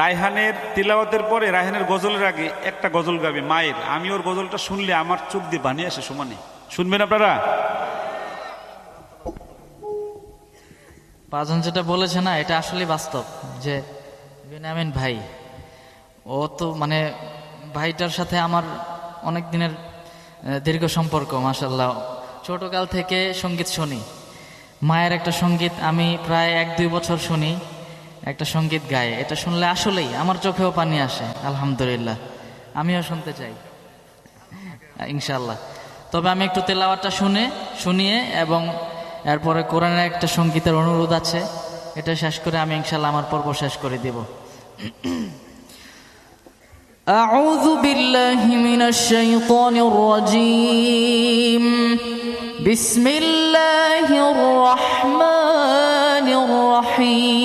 রায়হানের তিলাওয়াতের পরে রায়হানের গজলের আগে একটা গজল গাবে, মায়ের। আমি ওর গজলটা শুনলে আমার চোখ দিয়ে বানিয়ে আসে, সমানে। শুনবেন আপনারা? পাঁচজন যেটা বলেছে না, এটা আসলে বাস্তব, যে বেনামিন ভাই, ও তো মানে ভাইটার সাথে আমার অনেক দিনের দীর্ঘ সম্পর্ক মাসাল্লাহ ছোটকাল থেকে সংগীত শুনি। মায়ের একটা সংগীত আমি প্রায় এক দুই বছর শুনি। একটা সঙ্গীত গায়ে এটা শুনলে আসলেই আমার চোখেও পানি আসে আলহামদুলিল্লাহ আমিও শুনতে চাই ইনশাল্লাহ তবে আমি একটু তেলাওয়াতটা শুনে শুনিয়ে এবং এরপরে কোরআনের একটা সঙ্গীতের অনুরোধ আছে এটা শেষ করে আমি ইনশাল্লাহ আমার পর্ব শেষ করে দিব أعوذ بالله من الشيطان الرجيم بسم الله الرحمن الرحيم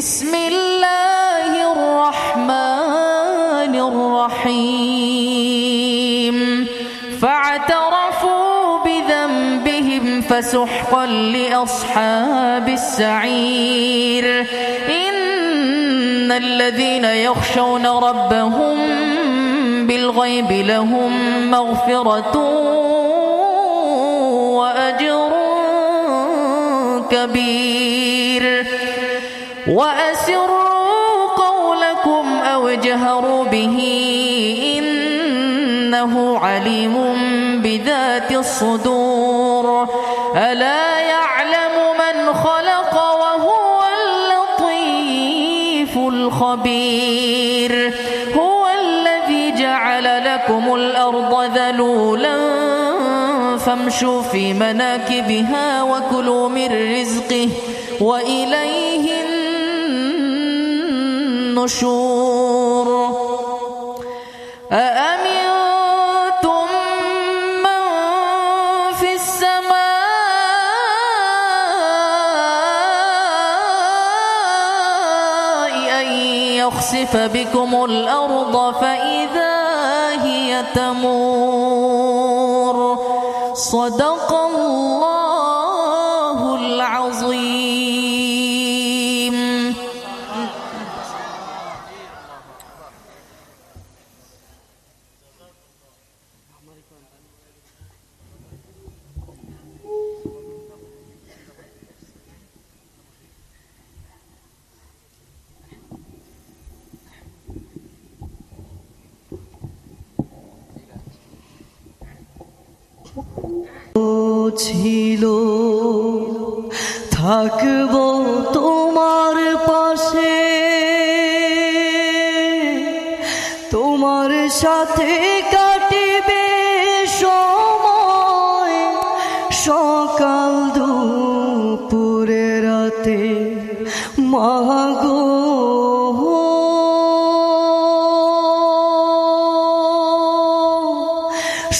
بسم الله الرحمن الرحيم. فاعترفوا بذنبهم فسحقا لأصحاب السعير. إن الذين يخشون ربهم بالغيب لهم مغفرة وأجر كبير. وأسروا قولكم أو اجهروا به إنه عليم بذات الصدور. ألا يعلم من خلق وهو اللطيف الخبير. هو الذي جعل لكم الأرض ذلولا فامشوا في مناكبها وكلوا من رزقه وإليه النشور. أأمنتم من في السماء أن يخسف بكم الأرض فإذا هي تمور؟ صدق الله ছিল থাকব তোমার পাশে। তোমার সাথে কাটিবে সময়। সকাল দুপুরে রাতে মাগো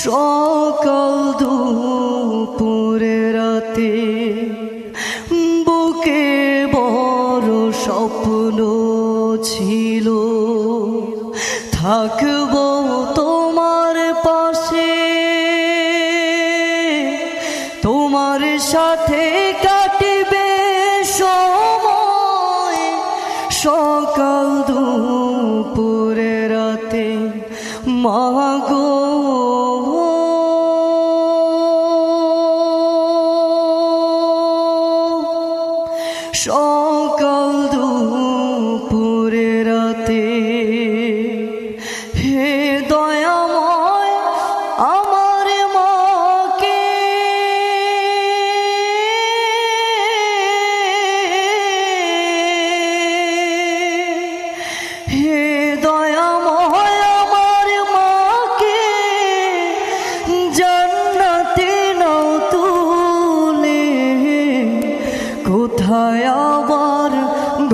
সকাল দুপুরে রাতে বুকে বড় স্বপ্ন ছিল। থাকব তোমার পাশে, তোমার সাথে কাটবে সময়। সকাল দুপুরে রাতে মাগো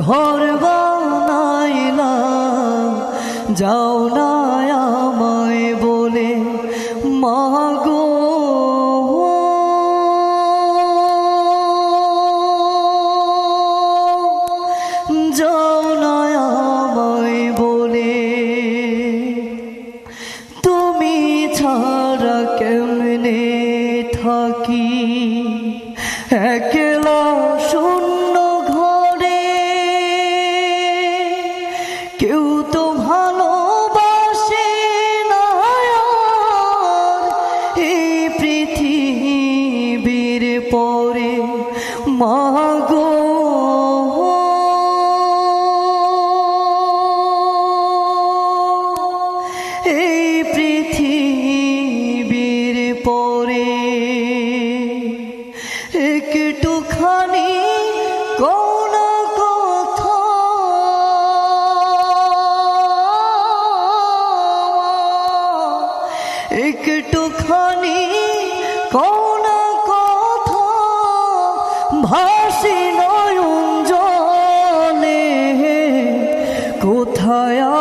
ঘর বানাইলা যাও না আমায় বলে, মাগো। যাও না আমায় বলে, তুমি ছাড়া কেমনে থাকি? একলা মাগো। এই পৃথিবীর পরে একটুখানি ভাসি নয়ন জলে কোথায়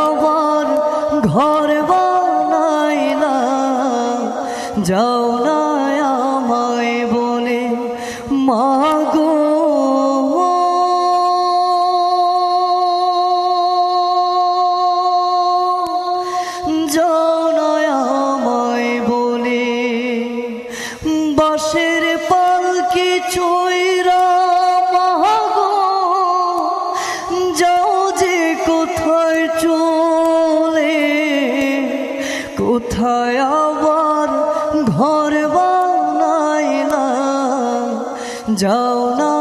কোথায় আবার ঘর বানাইলা যাও না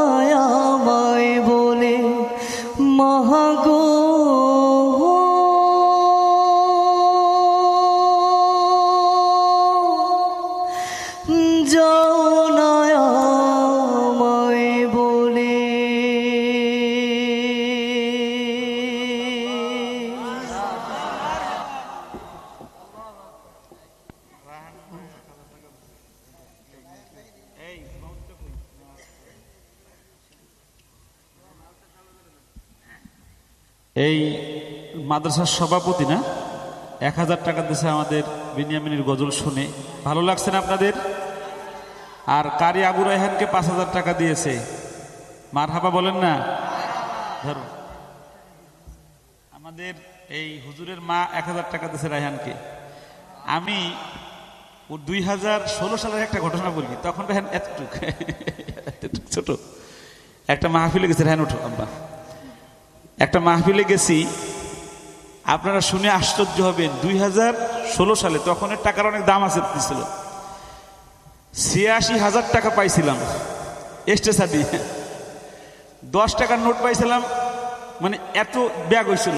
আমায় বলে মহাগো এই মাদ্রাসার সভাপতি না? এক হাজার টাকা দিয়েছে আমাদের বিনিয়ামিনীর গজল শুনে। ভালো লাগছে না আপনাদের? আর কারি আবু রায়হানকে পাঁচ হাজার টাকা দিয়েছে। মার হাবা বলেন না। ধরুন আমাদের এই হুজুরের মা এক হাজার টাকা দিয়েছে রায়হানকে। আমি ও দুই হাজার ষোলো সালের একটা ঘটনা বলি। তখন রায়হান এতটুক ছোট। একটা মাহফিলে গেছে। রায়হান উঠো আব্বা। একটা মাহফিলে গেছি, আপনারা শুনে আশ্চর্য হবেন, দুই হাজার ষোলো সালে তখনের টাকার অনেক দাম আছে ছিল ছিয়াশি হাজার টাকা পাইছিলাম স্টেশা দিয়ে দশ টাকার নোট পাইছিলাম মানে এত ব্যাগ হয়েছিল